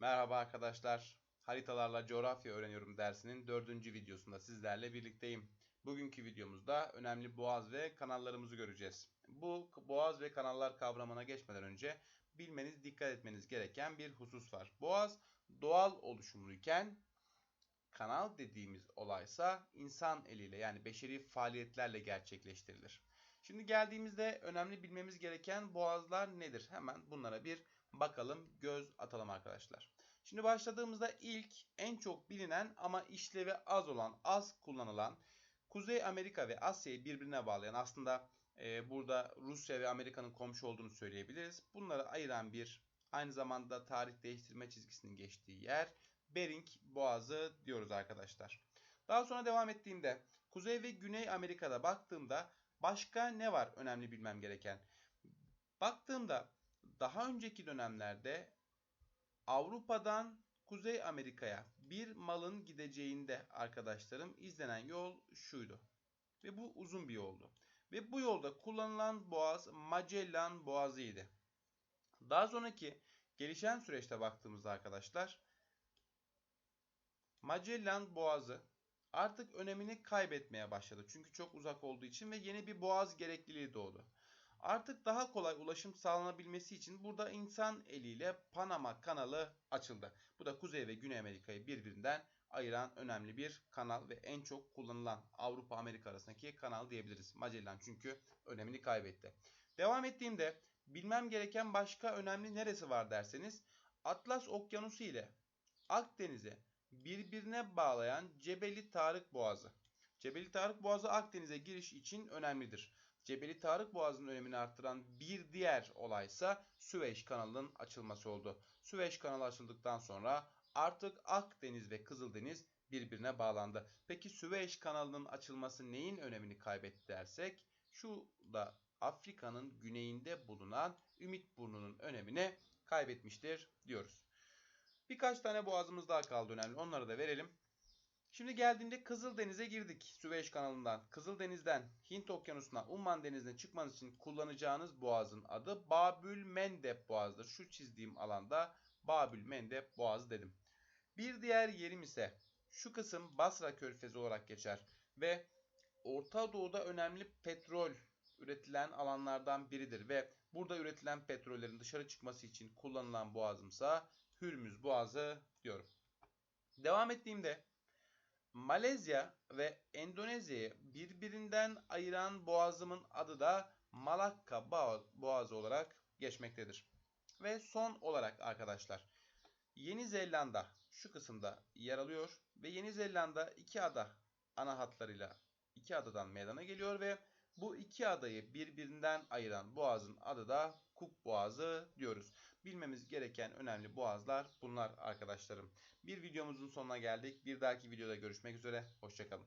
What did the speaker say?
Merhaba arkadaşlar. Haritalarla coğrafya öğreniyorum dersinin dördüncü videosunda sizlerle birlikteyim. Bugünkü videomuzda önemli boğaz ve kanallarımızı göreceğiz. Bu boğaz ve kanallar kavramına geçmeden önce bilmeniz, dikkat etmeniz gereken bir husus var. Boğaz doğal oluşumluyken kanal dediğimiz olaysa insan eliyle yani beşeri faaliyetlerle gerçekleştirilir. Şimdi geldiğimizde önemli bilmemiz gereken boğazlar nedir? Hemen bunlara bir bakalım, göz atalım arkadaşlar. Şimdi başladığımızda ilk en çok bilinen ama işlevi az olan, az kullanılan Kuzey Amerika ve Asya'yı birbirine bağlayan aslında e, burada Rusya ve Amerika'nın komşu olduğunu söyleyebiliriz. Bunları ayıran bir aynı zamanda tarih değiştirme çizgisinin geçtiği yer Bering Boğazı diyoruz arkadaşlar. Daha sonra devam ettiğimde Kuzey ve Güney Amerika'da baktığımda başka ne var önemli bilmem gereken? Baktığımda daha önceki dönemlerde Avrupa'dan Kuzey Amerika'ya bir malın gideceğinde arkadaşlarım izlenen yol şuydu. Ve bu uzun bir yoldu. Ve bu yolda kullanılan boğaz Magellan Boğazı'ydı. Daha sonraki gelişen süreçte baktığımızda arkadaşlar Magellan Boğazı artık önemini kaybetmeye başladı. Çünkü çok uzak olduğu için ve yeni bir boğaz gerekliliği doğdu. Artık daha kolay ulaşım sağlanabilmesi için burada insan eliyle Panama kanalı açıldı. Bu da Kuzey ve Güney Amerika'yı birbirinden ayıran önemli bir kanal ve en çok kullanılan Avrupa Amerika arasındaki kanal diyebiliriz. Magellan çünkü önemini kaybetti. Devam ettiğimde bilmem gereken başka önemli neresi var derseniz Atlas Okyanusu ile Akdeniz'e birbirine bağlayan Cebeli Tarık Boğazı. Cebeli Tarık Boğazı Akdeniz'e giriş için önemlidir. Cebeli Tarık Boğazı'nın önemini arttıran bir diğer olaysa Süveyş kanalının açılması oldu. Süveyş kanalı açıldıktan sonra artık Akdeniz ve Kızıldeniz birbirine bağlandı. Peki Süveyş kanalının açılması neyin önemini kaybetti dersek şu da Afrika'nın güneyinde bulunan Ümit Burnu'nun önemini kaybetmiştir diyoruz. Birkaç tane boğazımız daha kaldı önemli. Onları da verelim. Şimdi geldiğimde Kızıldeniz'e girdik Süveyş kanalından. Kızıldeniz'den Hint okyanusuna, Umman denizine çıkmanız için kullanacağınız boğazın adı Babül Mendeb boğazıdır. Şu çizdiğim alanda Babül Mendeb boğazı dedim. Bir diğer yerim ise şu kısım Basra körfezi olarak geçer ve Orta Doğu'da önemli petrol üretilen alanlardan biridir ve burada üretilen petrollerin dışarı çıkması için kullanılan boğazımsa Hürmüz Boğazı diyorum. Devam ettiğimde Malezya ve Endonezya'yı birbirinden ayıran boğazımın adı da Malakka Boğazı olarak geçmektedir. Ve son olarak arkadaşlar Yeni Zelanda şu kısımda yer alıyor ve Yeni Zelanda iki ada ana hatlarıyla iki adadan meydana geliyor ve bu iki adayı birbirinden ayıran boğazın adı da Cook Boğazı diyoruz. Bilmemiz gereken önemli boğazlar bunlar arkadaşlarım. Bir videomuzun sonuna geldik. Bir dahaki videoda görüşmek üzere. Hoşçakalın.